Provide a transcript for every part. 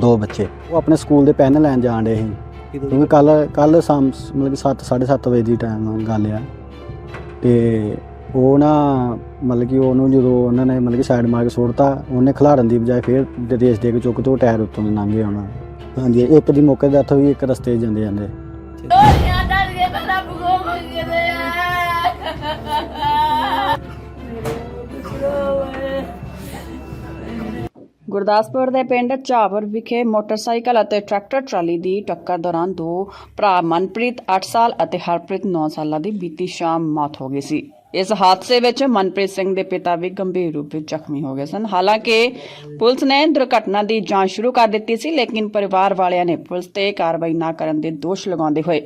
ਦੋ ਬੱਚੇ। ਉਹ ਆਪਣੇ ਸਕੂਲ ਦੇ ਪੈਨ ਲੈਣ ਜਾਣ ਡੇ ਸੀ। ਕਿਉਂਕਿ ਕੱਲ ਕੱਲ ਸ਼ਾਮ ਮਤਲਬ ਕਿ 7 7:30 ਵਜੇ ਦੀ ਟਾਈਮ ਗੱਲ ਆ। ਤੇ ਉਹ ਨਾ ਮਤਲਬ ਕਿ ਉਹਨੂੰ ਜਦੋਂ ਉਹਨਾਂ ਨੇ ਮਤਲਬ ਕਿ ਸਾਈਡ ਮਾਰ ਕੇ ਸੁੱਟਤਾ ਉਹਨੇ ਖਿਲਾਰਨ ਦੀ ਬਜਾਏ ਫਿਰ ਰੇਸ ਦੇ ਕੇ ਚੁੱਕ ਤੇ ਉਹ ਟਾਇਰ ਉੱਤੋਂ ਦੀ ਲੰਘ ਉਹਨਾਂ ਹਾਂਜੀ ਇੱਕ ਦੀ ਮੌਕੇ ਤੇ ਇੱਥੋਂ ਵੀ ਇੱਕ ਰਸਤੇ ਜਾਂਦੇ ਜਾਂਦੇ। ਗੁਰਦਾਸਪੁਰ ਦੇ ਪਿੰਡ ਝਾਵਰ ਵਿਖੇ ਮੋਟਰਸਾਈਕਲ ਅਤੇ ਟਰੈਕਟਰ ਟਰਾਲੀ ਦੀ ਟੱਕਰ ਦੌਰਾਨ ਦੋ ਭਰਾ ਮਨਪ੍ਰੀਤ 8 ਸਾਲ ਅਤੇ ਹਰਪ੍ਰੀਤ 9 ਸਾਲਾਂ ਦੀ ਬੀਤੀ ਸ਼ਾਮ ਮੌਤ ਹੋ ਗਈ ਸੀ। ਇਸ ਹਾਦਸੇ ਵਿੱਚ ਮਨਪ੍ਰੀਤ ਸਿੰਘ ਦੇ ਪਿਤਾ ਵੀ ਗੰਭੀਰ ਰੂਪ ਵਿੱਚ ਜ਼ਖਮੀ ਹੋ ਗਏ ਸਨ। ਹਾਲਾਂਕਿ ਪੁਲਿਸ ਨੇ ਦੁਰਘਟਨਾ ਦੀ ਜਾਂਚ ਸ਼ੁਰੂ ਕਰ ਦਿੱਤੀ ਸੀ, ਲੇਕਿਨ ਪਰਿਵਾਰ ਵਾਲਿਆਂ ਨੇ ਪੁਲਿਸ ਤੇ ਕਾਰਵਾਈ ਨਾ ਕਰਨ ਦੇ ਦੋਸ਼ ਲਗਾਉਂਦੇ ਹੋਏ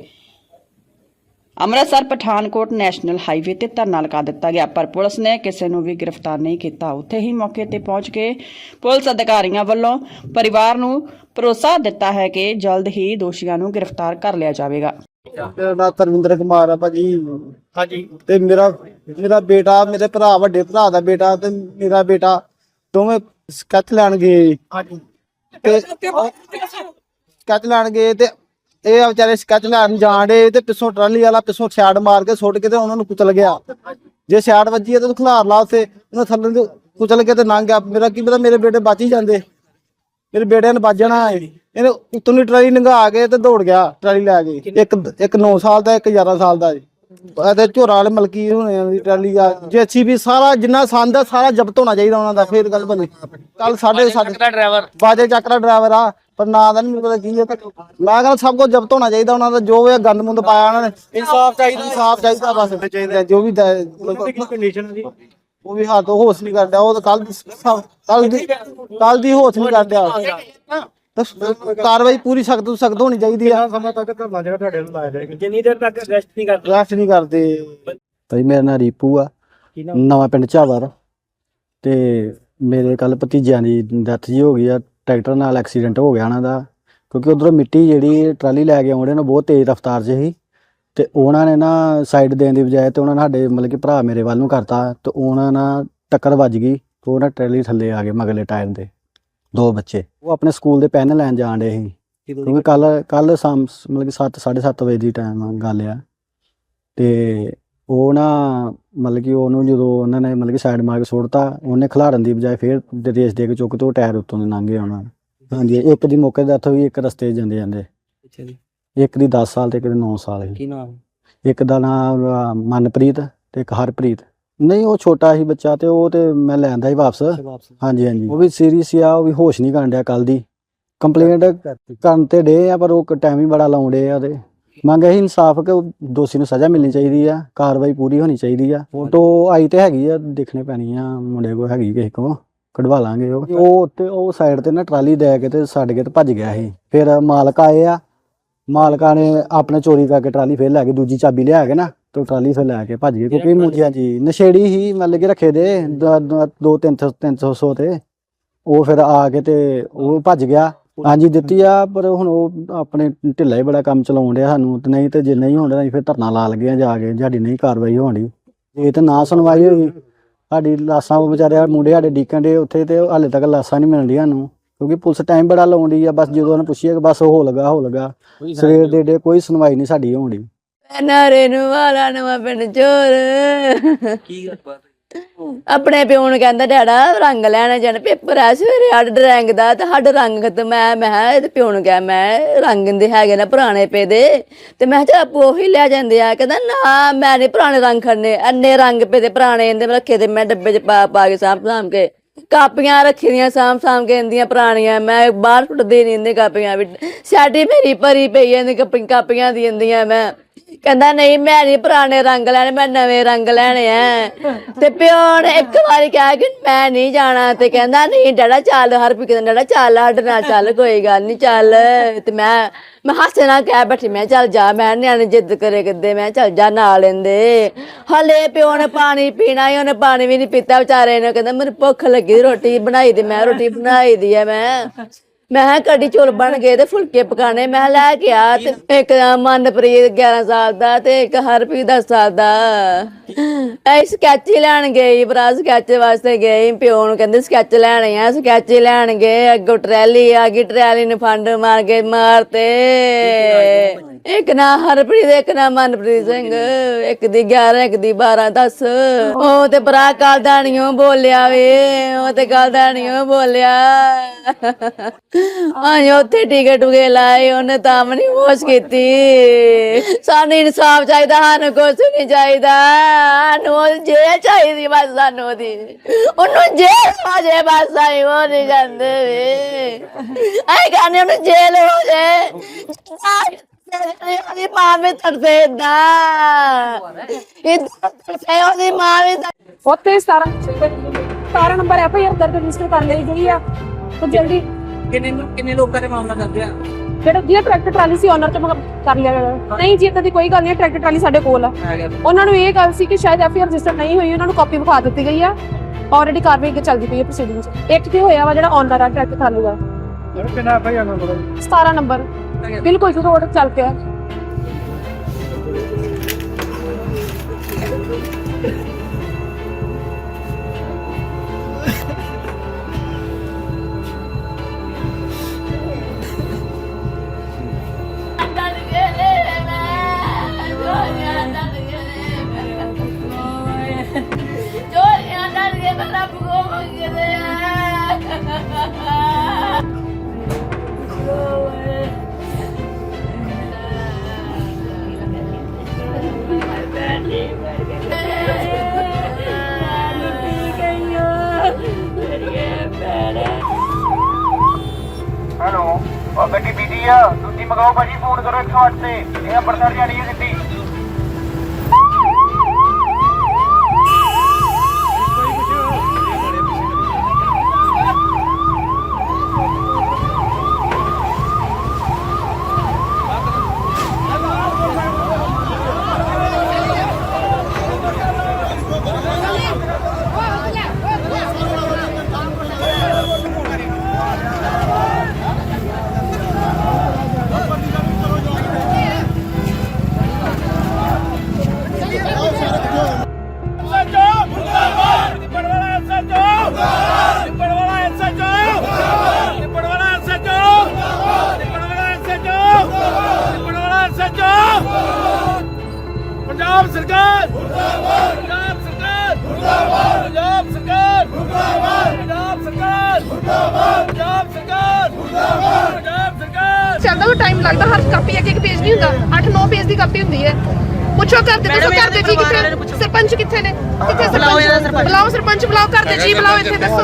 ਅੰਮ੍ਰਿਤਸਰ ਪਠਾਨਕੋਟ ਨੈਸ਼ਨਲ ਹਾਈਵੇ ਤੇ ਧਰਨਾ ਲਗਾ ਦਿੱਤਾ ਗਿਆ ਪਰ ਪੁਲਿਸ ਨੇ ਕਿਸੇ ਨੂੰ ਵੀ ਗ੍ਰਿਫਤਾਰ ਨਹੀਂ ਕੀਤਾ। ਉੱਥੇ ਹੀ ਮੌਕੇ ਤੇ ਪਹੁੰਚ ਕੇ ਪੁਲਿਸ ਅਧਿਕਾਰੀਆਂ ਵੱਲੋਂ ਪਰਿਵਾਰ ਨੂੰ ਭਰੋਸਾ ਦਿੱਤਾ ਹੈ ਕਿ ਜਲਦ ਹੀ ਦੋਸ਼ੀਆਂ ਨੂੰ ਗ੍ਰਿਫਤਾਰ ਕਰ ਲਿਆ ਜਾਵੇਗਾ। ਮੇਰਾ ਨਾਮ ਧਰਮਿੰਦਰ ਕੁਮਾਰ ਆ ਭਾਜੀ। ਹਾਂਜੀ। ਤੇ ਮੇਰਾ ਮੇਰਾ ਬੇਟਾ ਮੇਰੇ ਭਰਾ ਵੱਡੇ ਭਰਾ ਦਾ ਬੇਟਾ ਤੇ ਮੇਰਾ ਬੇਟਾ ਦੋਵੇਂ ਸਕੱਚ ਲੈਣ ਗਏ। ਹਾਂਜੀ। ਤੇ ਸਕੱਚ ਲੈਣ ਗਏ ਤੇ ਇਹ ਵਿਚਾਰੇ ਸਕੱਚ ਲੈਣ ਜਾਣ ਡੇ ਤੇ ਪਿੱਛੋਂ ਟਰਾਲੀ ਵਾਲਾ ਪਿੱਛੋਂ ਛਾੜ ਮਾਰ ਕੇ ਸੁੱਟ ਕੇ ਤੇ ਉਹਨਾਂ ਨੂੰ ਕੁਚਲ ਗਿਆ। ਜੇ ਛਾੜ ਵੱਜੀ ਤੇ ਖਲਾਰ ਲਾ ਉਸੇ ਉਹਨਾਂ ਥੱਲੇ ਤੋਂ ਕੁਚਲ ਕੇ ਤੇ ਲੰਘ ਗਿਆ। ਮੇਰਾ ਕੀ ਪਤਾ ਮੇਰੇ ਬੇਟੇ ਬਚ ਹੀ ਜਾਂਦੇ। ਮੇਰੇ ਬੇਟੇ ਨੇ ਵੱਜਣਾ ਇਹਨੇ ਉੱਤੋਂ ਦੀ ਟਰਾਲੀ ਲੰਘਾ ਕੇ ਤੇ ਦੌੜ ਗਿਆ ਟਰਾਲੀ ਲੈ ਕੇ। ਇੱਕ ਇੱਕ 9 ਸਾਲ ਦਾ ਇੱਕ 11 ਸਾਲ ਦਾ ਜੀ। ਇਹਦੇ ਝੋਰਾ ਵਾਲੇ ਮਲਕੀ ਹੋਣੇ ਆ ਦੀ ਟਰਾਲੀ ਆ। ਜੇ ਵੀ ਸਾਰਾ ਜਿੰਨਾ ਸੰਦ ਆ ਸਾਰਾ ਜ਼ਬਤ ਹੋਣਾ ਚਾਹੀਦਾ ਉਹਨਾਂ ਦਾ। ਫੇਰ ਗੱਲ ਬਣੀ। ਕੱਲ ਸਾਡੇ ਸਾਡੇ ਡਰਾਈਵਰ ਬਾਜੇ ਚੱਕ ਦਾ ਡਰਾਈਵਰ ਆ। ਪਰ ਨਾਂ ਦਾ ਨਹੀਂ ਪਤਾ ਕੀ ਹੈ ਮੈਂ ਕਹਿੰਦਾ ਸਭ ਕੁਝ ਜ਼ਬਤ ਹੋਣਾ ਚਾਹੀਦਾ ਉਹਨਾਂ ਦਾ ਜੋ ਵੀ ਗੰਦ ਮੁੰਦ ਪਾਇਆ ਉਹਨਾਂ ਨੇ। ਇਨਸਾਫ ਚਾਹੀਦਾ। ਇਨਸਾਫ ਚਾਹੀਦਾ ਬਸ। ਚਾਹੀਦਾ ਜੋ ਵੀ ਕੰਡੀਸ਼ਨ ਦੀ। ਉਹ ਵੀ ਹੱਥ ਹੋਸ਼ ਨਹੀਂ ਕਰਦਾ ਉਹ ਤਾਂ ਕੱਲ ਕੱਲ ਦੀ ਕੱਲ ਦੀ ਹੋਸ਼ ਨਹੀਂ ਕਰਦਾ ਤਾਂ ਕਾਰਵਾਈ ਪੂਰੀ ਸਖਤ ਤੋਂ ਸਖਤ ਹੋਣੀ ਚਾਹੀਦੀ ਆ। ਸਮਾਂ ਤੱਕ ਧਰਨਾ ਜਿਹੜਾ ਤੁਹਾਡੇ ਨੂੰ ਲਾਇਆ ਜਾਏਗਾ? ਜਿੰਨੀ ਦੇਰ ਤੱਕ ਅਰੈਸਟ ਨਹੀਂ ਕਰਦੇ। ਰੈਸਟ ਨਹੀਂ ਕਰਦੇ। ਭਾਈ ਮੇਰਾ ਨਾਂ ਰੀਪੂ ਆ। ਨਵਾਂ ਪਿੰਡ ਝਾਵਰ ਤੇ। ਮੇਰੇ ਕੱਲ ਭਤੀਜਿਆਂ ਦੀ ਡੈਥ ਜੀ ਹੋ ਗਈ ਆ। ਟਰੈਕਟਰ ਨਾਲ ਐਕਸੀਡੈਂਟ ਹੋ ਗਿਆ ਉਹਨਾਂ ਦਾ, ਕਿਉਂਕਿ ਉਧਰੋਂ ਮਿੱਟੀ ਜਿਹੜੀ ਟਰਾਲੀ ਲੈ ਕੇ ਆਉਂਦੇ ਨੇ ਬਹੁਤ ਤੇਜ਼ ਰਫ਼ਤਾਰ 'ਚ ਸੀ ਤੇ ਉਹਨਾਂ ਨੇ ਨਾ ਸਾਈਡ ਦੇਣ ਦੀ ਬਜਾਏ ਤੇ ਉਹਨਾਂ ਨੇ ਸਾਡੇ ਮਤਲਬ ਕਿ ਭਰਾ ਮੇਰੇ ਵੱਲ ਨੂੰ ਕਰਤਾ ਤੇ ਉਹਨਾਂ ਨਾਲ ਟੱਕਰ ਵੱਜ ਗਈ ਤੇ ਉਹਨਾਂ ਟਰਾਲੀ ਥੱਲੇ ਆ ਗਏ ਮਗਲੇ ਟਾਇਰ ਦੇ, ਦੋ ਬੱਚੇ। ਉਹ ਆਪਣੇ ਸਕੂਲ ਦੇ ਪੈਨ ਲੈਣ ਜਾਣ ਡੇ ਸੀ, ਕਿਉਂਕਿ ਕੱਲ ਕੱਲ ਸ਼ਾਮ ਮਤਲਬ ਕਿ 7 7:30 ਵਜੇ ਦੀ ਟਾਈਮ ਗੱਲ ਆ। ਤੇ ਉਹ ਨਾ ਮਤਲਬ ਕਿ ਉਹਨੂੰ ਜਦੋਂ ਉਹਨਾਂ ਨੇ ਮਤਲਬ ਕਿ ਸਾਈਡ ਮਾਰ ਕੇ ਸੁੱਟਤਾ ਉਹਨੇ ਖਿਲਾਰਨ ਦੀ ਬਜਾਏ ਫਿਰ ਰੇਸ ਦੇ ਕੇ ਚੁੱਕ ਤੇ ਟਾਇਰ ਉੱਤੋਂ ਦੀ ਲੰਘ ਉਹਨਾਂ ਹਾਂਜੀ ਇੱਕ ਦੀ ਮੌਕੇ ਤੇ ਇੱਥੋਂ ਵੀ ਇੱਕ ਰਸਤੇ ਜਾਂਦੇ ਜਾਂਦੇ। ਅੱਛਾ ਜੀ। ਇੱਕ ਦੀ 10 ਸਾਲ ਤੇ ਇੱਕ ਦੀ 9 ਸਾਲ ਸੀ। ਕੀ ਨਾਮ? ਇੱਕ ਦਾ ਨਾਮ ਮਨਪ੍ਰੀਤ ਤੇ ਇੱਕ ਹਰਪ੍ਰੀਤ। ਨਹੀਂ ਉਹ ਛੋਟਾ ਸੀ ਬੱਚਾ ਤੇ ਉਹ ਤੇ ਮੈਂ ਲੈ ਆਂਦਾ ਸੀ ਵਾਪਸ। ਵਾਪਸ। ਹਾਂਜੀ ਹਾਂਜੀ। ਉਹ ਵੀ ਸੀਰੀਅਸ ਆ ਉਹ ਵੀ ਹੋਸ਼ ਨਹੀਂ ਕਰਨ ਡਿਆ ਕੱਲ ਦੀ। ਕੰਪਲੇਂਟ ਕਰਨ ਤੇ ਡੇ ਆ ਪਰ ਉਹ ਟਾਈਮ ਹੀ ਬੜਾ ਲਾਉਂਦੇ ਆ ਉਹਦੇ। ਮੰਗ ਇਹੀ ਇਨਸਾਫ ਕਿ ਦੋਸ਼ੀ ਨੂੰ ਸਜ਼ਾ ਮਿਲਣੀ ਚਾਹੀਦੀ ਆ ਕਾਰਵਾਈ ਪੂਰੀ ਹੋਣੀ ਚਾਹੀਦੀ ਆ। ਫੋਟੋ ਆਈ ਤੇ ਹੈਗੀ ਆ ਦੇਖਣੇ ਪੈਣੀ ਆ ਮੁੰਡੇ ਕੋ ਹੈਗੀ ਕਿਸੇ ਕੋ ਕਢਵਾ ਲਾਂਗੇ ਉਹ। ਉਹ ਤੇ ਉਹ ਸਾਈਡ ਤੇ ਨਾ ਟਰਾਲੀ ਦੇ ਕੇ ਤੇ ਛੱਡ ਕੇ ਤੇ ਭੱਜ ਗਿਆ ਸੀ ਫਿਰ ਮਾਲਕ ਆਏ ਆ ਮਾਲਕਾਂ ਨੇ ਆਪਣੇ ਚੋਰੀ ਕਰਕੇ ਟਰਾਲੀ ਫੇਰ ਲੈ ਕੇ ਦੂਜੀ ਚਾਬੀ ਲਿਆ ਕੇ ਨਾ ਤੇ ਟਰਾਲੀ ਫੇਰ ਲੈ ਕੇ ਭੱਜ ਗਏ। ਕਿਉਂਕਿ ਮੁੰਡਿਆਂ ਜੀ ਨਸ਼ੇੜੀ ਹੀ ਮਤਲਬ ਕਿ ਰੱਖੇ ਦੇ 2 300 300 ਤੇ। ਉਹ ਫਿਰ ਆ ਕੇ ਤੇ ਉਹ ਭੱਜ ਗਿਆ। ਹਾਂਜੀ ਦਿੱਤੀ ਆ ਪਰ ਹੁਣ ਉਹ ਆਪਣੇ ਢਿੱਲਾ ਹੀ ਬੜਾ ਕੰਮ ਚਲਾਉਣ ਡਿਆ ਸਾਨੂੰ। ਤੇ ਨਹੀਂ ਤੇ ਜੇ ਨਹੀਂ ਹੋਣ ਡਿਆ ਅਸੀਂ ਫਿਰ ਧਰਨਾ ਲਾ ਲਗੇ ਆ ਜਾ ਕੇ ਸਾਡੀ ਨਹੀਂ ਕਾਰਵਾਈ ਹੋਣੀ। ਇਹ ਤੇ ਨਾ ਸੁਣਵਾਈ ਹੋਈ ਸਾਡੀ ਲਾਸਾਂ ਉਹ ਵਿਚਾਰੇ ਮੁੰਡੇ ਸਾਡੇ ਡੀਕਨ ਦੇ ਉੱਥੇ ਤੇ ਹਾਲੇ ਤੱਕ ਲਾਸਾਂ ਨਹੀਂ ਮਿਲਦੀਆਂ ਸਾਨੂੰ। ਕਿਉਂਕਿ ਪੁਲਿਸ ਟਾਈਮ ਬੜਾ ਲਾਉਂਦੀ ਆ ਬਸ ਜਦੋਂ ਉਹਨੇ ਪੁੱਛਿਆ ਕਿ ਬਸ ਹੋ ਲਗਾ ਹੋ ਲਗਾ। ਸਵੇਰ ਦੇ ਡੇ ਕੋਈ ਸੁਣਵਾਈ ਨਹੀਂ ਸਾਡੀ ਹੋਣੀ। ਨਾਰੇ ਨੂੰ ਵਾਲਾ ਨਵਾਂ ਪਿੰਡ ਚੋਰ। ਕੀ ਗੱਲਬਾਤ ਆਪਣੇ ਪਿਓ ਨੂੰ ਕਹਿੰਦਾ, ਡੈਡਾ, ਰੰਗ ਲੈਣ ਜਾਣਾ, ਪੇਪਰ ਆ ਸਵੇਰੇ ਸਾਡਾ ਡਰਾਇੰਗ ਦਾ, ਤੇ ਸਾਡਾ ਰੰਗ ਖਤਮ ਹੈ। ਮੈਂ ਕਿਹਾ ਪਿਓ ਨੂੰ ਕਿਹਾ, ਮੈਂ ਰੰਗ ਦੇ ਹੈਗੇ ਨਾ ਪੁਰਾਣੇ ਪੇ ਦੇ। ਤੇ ਮੈਂ ਕਿਹਾ ਆਪੋ ਉਹੀ ਲੈ ਜਾਂਦੇ ਆ। ਕਹਿੰਦਾ, ਨਾ, ਮੈਂ ਨਹੀਂ ਪੁਰਾਣੇ ਰੰਗ ਖੜਨੇ ਅੰਨੇ ਰੰਗ ਪੇ ਦੇ ਪੁਰਾਣੇ ਇਹਦੇ ਰੱਖੇ ਤੇ ਮੈਂ ਡੱਬੇ 'ਚ ਪਾ ਪਾ ਕੇ ਸਾਂਭ ਸਾਂਭ ਕੇ ਕਾਪੀਆਂ ਰੱਖੀ ਦੀਆਂ ਸਾਂਭ ਸਾਂਭ ਕੇ ਇੰਦੀਆਂ ਪੁਰਾਣੀਆਂ, ਮੈਂ ਬਾਹਰ ਸੁੱਟਦੀ ਨਹੀਂ ਇੰਦੇ ਕਾਪੀਆਂ ਵੀ। ਸਾਡੀ ਮੇਰੀ ਭਰੀ ਪਈ ਐ ਕਾਪੀਆਂ ਦੀ ਇੰਦੀਆਂ ਮੈਂ। ਕਹਿੰਦਾ, ਨਹੀਂ, ਮੈਂ ਨਹੀਂ ਪੁਰਾਣੇ ਰੰਗ ਲੈਣੇ, ਮੈਂ ਨਵੇਂ ਰੰਗ ਲੈਣੇ ਆ ਤੇ ਪਿਓ ਨੇ ਇੱਕ ਵਾਰੀ ਕਿਹਾ ਕਿ, ਮੈਂ ਨਹੀਂ ਜਾਣਾ। ਤੇ ਕਹਿੰਦਾ, ਨਹੀਂ, ਡੈਡਾ, ਚੱਲ ਹਰ ਵੀ ਕਹਿੰਦਾ, ਡੈਡਾ, ਚੱਲ, ਸਾਡੇ ਨਾਲ ਚੱਲ, ਕੋਈ ਗੱਲ ਨਹੀਂ ਚੱਲ। ਤੇ ਮੈਂ ਮੈਂ ਹਾਸੇ ਨਾਲ ਕਹਿ ਬੈਠੀ, ਮੈਂ ਚੱਲ ਜਾ, ਮੈਂ ਨਿਆਣੇ ਜਿੱਦ ਕਰੇ ਕਿੱਦੇ? ਮੈਂ ਚੱਲ ਜਾ, ਨਾਲ ਲੈਂਦੇ। ਹਲੇ ਪਿਓ ਨੇ ਪਾਣੀ ਪੀਣਾ ਹੀ ਉਹਨੇ ਪਾਣੀ ਵੀ ਨਹੀਂ ਪੀਤਾ, ਵਿਚਾਰੇ ਨੇ ਕਹਿੰਦਾ, ਮੈਨੂੰ ਭੁੱਖ ਲੱਗੀ ਰੋਟੀ ਬਣਾਈ ਦੀ, ਮੈਂ ਰੋਟੀ ਬਣਾਈ ਦੀ ਆ ਮੈਂ। ਮੈਂ ਕਿਹਾ ਕੜੀ ਚੌਲ ਬਣ ਗਏ ਤੇ ਫੁਲਕੇ ਪਕਾਣੇ ਮੈਂ ਲੈ ਕੇ ਆ ਤੇ ਇੱਕ ਦਾ ਮਨਪ੍ਰੀਤ 11 ਸਾਲ ਦਾ ਤੇ ਇੱਕ ਹਰਪ੍ਰੀਤ 10 ਸਾਲ ਦਾ। ਐ ਸਕੈਚ ਹੀ ਲੈਣ ਗਏ ਭਰਾ ਸਕੈਚ ਵਾਸਤੇ ਗਏ ਪਿਓ ਨੂੰ ਕਹਿੰਦੇ ਸਕੈਚ ਲੈਣੇ ਆ ਸਕੈਚ ਲੈਣ ਗਏ। ਅੱਗੋਂ ਟਰੈਲੀ ਆ ਗਈ ਟਰੈਲੀ ਨੂੰ ਫੰਡ ਮਾਰ ਕੇ ਮਾਰਤੇ। ਇੱਕ ਨਾ ਹਰਪ੍ਰੀਤ, ਇੱਕ ਨਾ ਮਨਪ੍ਰੀਤ ਸਿੰਘ, ਇੱਕ ਦੀ 11 ਇੱਕ ਦੀ 12 10 ਉਹ ਤੇ ਭਰਾ ਕੱਲ ਬੋਲਿਆ ਵੇ, ਉਹ ਤੇ ਕੱਲ ਬੋਲਿਆ। ਆਏ ਉੱਥੇ ਟਿਕਟ ਟੁਕੇ ਲਾਏ, ਉਹਨੇ ਤਾਂ ਵੀ ਨਹੀਂ ਕੀਤੀ। ਸਾਨੂੰ ਇਨਸਾਫ ਚਾਹੀਦਾ, ਸਾਨੂੰ ਕੁਛ ਨਹੀਂ ਚਾਹੀਦਾ। ਸਾਨੂੰ ਜੇ ਚਾਹੀਦੀ ਬਸ, ਸਾਨੂੰ ਉਹਦੀ। ਉਹਨੂੰ ਜੇਲ੍ਹ ਹੋ ਜੇ ਬਸ ਆਈ ਉਹ ਨਹੀਂ ਜਾਂਦੇ ਵੇ। ਆਈ ਕਹਿੰਦੇ ਉਹਨੂੰ ਜੇਲ ਹੋ ਜੇ। ਉਹਦੀ ਮਾਂ ਵੀ ਤਰਸੇ ਦਾ ਇਹ ਤਰਸੇ ਉਹਦੀ ਮਾਂ ਵੀ ਤਰਸੇ ਉੱਥੇ 17 17 ਨੰਬਰ ਐਫ ਆਈ ਆਰ ਦਰਜ ਰਜਿਸਟਰ ਕਰ ਲਈ ਗਈ ਆ ਤਾਂ ਜਲਦੀ ਕਿੰਨੇ ਲੋਕ ਕਿੰਨੇ ਲੋਕਾਂ ਦੇ ਮਾਮਲਾ ਦਰਜ ਆ? ਜਿਹੜਾ ਜਿਹਦਾ ਟਰੈਕਟਰ ਟਰਾਲੀ ਸੀ ਓਨਰ ਚ ਮਗਰ ਕਰ ਲਿਆ ਗਿਆ। ਨਹੀਂ ਜੀ ਇਦਾਂ ਦੀ ਕੋਈ ਗੱਲ ਨਹੀਂ ਟਰੈਕਟਰ ਟਰਾਲੀ ਸਾਡੇ ਕੋਲ ਆ। ਉਹਨਾਂ ਨੂੰ ਇਹ ਗੱਲ ਸੀ ਕਿ ਸ਼ਾਇਦ ਐਫ ਆਈ ਆਰ ਰਜਿਸਟਰ ਨਹੀਂ ਹੋਈ ਉਹਨਾਂ ਨੂੰ ਕਾਪੀ ਵਿਖਾ ਦਿੱਤੀ ਗਈ ਆ। ਆਲਰੇਡੀ ਕਾਰਵਾਈ ਅੱਗੇ ਚੱਲਦੀ ਪਈ ਹੈ ਪ੍ਰੋਸੀਡਿੰਗ ਚ ਇੱਕ ਤੇ ਹੋਇਆ ਵਾ ਜਿਹੜਾ ਓਨਰ ਆ ਟਰੈਕਟਰ ਟਰਾਲੀ ਦਾ। ਕਿੰਨਾ ਭਾਈ ਆਣਾ 17 ਨੰਬਰ। ਬਿਲਕੁਲ ਜੋ ਰੋਡ ਚੱਲ ਪਿਆ। ਉਹ ਗੱਡੀ ਬੀਜੀ ਆ ਤੁਸੀਂ ਮਗਾਓ ਭਾਜੀ, ਫੋਨ ਕਰੋ 108 ਤੇ। ਇਹ ਅੰਮ੍ਰਿਤਸਰ ਜਾਣੀ ਹੈ ਗੱਡੀ। ਪੰਜਾਬ ਸਰਕਾਰ ਚੱਲਦਾ ਟਾਈਮ ਲੱਗਦਾ, ਹਰ ਕਾਪੀ ਇੱਕ ਇੱਕ ਪੇਜ ਨਹੀਂ ਹੁੰਦਾ। 8-9 ਪੇਜ ਦੀ ਕਾਪੀ ਹੁੰਦੀ ਹੈ। ਪੁੱਛੋ ਘਰ ਦੇ ਦੱਸੋ ਘਰ ਦੇ ਜੀ ਕਿੱਥੇ ਸਰਪੰਚ ਕਿੱਥੇ ਨੇ ਕਿੱਥੇ ਸਰਪੰਚ ਬੁਲਾਓ ਸਰਪੰਚ ਬੁਲਾਓ ਘਰ ਦੇ ਜੀ ਬੁਲਾਓ ਇੱਥੇ ਦੱਸੋ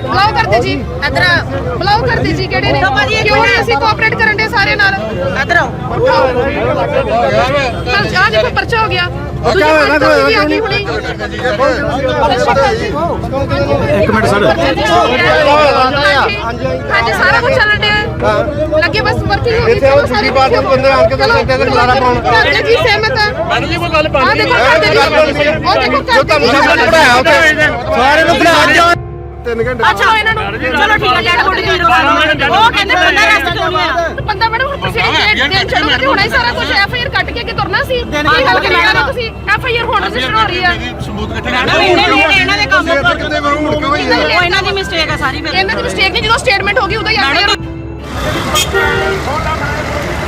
ਬੁਲਾਓ ਘਰ ਦੇ ਜੀ ਇਧਰ ਬੁਲਾਓ ਘਰ ਦੇ ਜੀ ਕਿਹੜੇ ਨੇ ਕਿਉਂ ਨਹੀਂ ਅਸੀਂ ਕੋਆਪਰੇਟ ਕਰਨ ਦੇ ਸਾਰੇ ਨਾਲ ਇਧਰ ਆਓ ਆ ਦੇਖੋ ਪਰਚਾ ਹੋ ਗਿਆ ਦੂਜੀ ਪਾਰਟੀ ਵੀ ਆ ਗਈ ਹੁਣੀ ਇੱਕ ਮਿੰਟ ਸਰ ਹਾਂਜੀ ਸਾਰਾ ਕੁਝ ਚੱਲਣ ਡਿਆ ਲੱਗੇ ਬਸ ਵਰਕਿੰਗ ਹੋ ਗਈ ਇੱਥੇ ਉਹ ਦੂਜੀ ਪਾਰਟੀ ਦੇ ਬੰਦੇ ਆਣ ਕੇ ਤਾਂ ਸਿਰ ਤੇ ਖਿਲਾਰਾ ਪਾਉਣ। ਕਰਦੇ ਜੀ ਸਹਿਮਤ ਆ। ਮੈਡਮ ਜੀ ਕੋਈ ਗੱਲ ਆ ਦੇਖੋ ਕਰਦੇ ਜੀ ਉਹ ਦੇਖੋ ਜੀ ਪੜਾਇਆ ਉੱਥੇ। ਸਾਰੇ ਨੂੰ ਪੜਾ ਜਾ ਤਿੰਨ ਘੰਟੇ ਅੱਛਾ ਇਹਨਾਂ ਨੂੰ। ਚਲੋ ਠੀਕ ਹੈ ਡੈਡ ਬੋਡੀ ਦੀ ਉਹ ਕਹਿੰਦੇ ਬੰਦਾ ਰਸਤੇ ਚੋਂ ਨਹੀਂ ਆ ਬੰਦਾ ਮੈਡਮ ਹੁਣ ਤੁਸੀਂ ਦਿਨ ਚੜੋਗੇ ਤੇ ਹੋਣਾ ਹੀ ਸਾਰਾ ਕੁਝ ਐਫ ਆਈ ਆਰ ਕੱਟ ਕੇ ਅੱਗੇ ਤੁਰਨਾ ਸੀ। ਕੀ ਗੱਲ ਕਰ ਰਹੇ ਤੁਸੀਂ ਐਫ ਆਈ ਆਰ ਹੁਣ ਰਜਿਸਟਰ ਹੋ ਰਹੀ ਆ। ਇਹਨਾਂ ਦੇ ਕੰਮ ਕਿੰਨੇ ਵਾਰ ਮੁੜ ਕੇ ਹੋਈ ਉਹ ਇਹਨਾਂ ਦੀ ਮਿਸਟੇਕ ਹੈ ਸਾਰੀ ਇਹਨਾਂ ਦੀ ਮਿਸਟੇਕ ਨਹੀਂ ਜਦੋਂ ਸਟੇਟਮੈਂਟ ਹੋ ਗਈ ਉਦੋਂ ਹੀ ਐਫ ਆਈ ਆਰ Ja.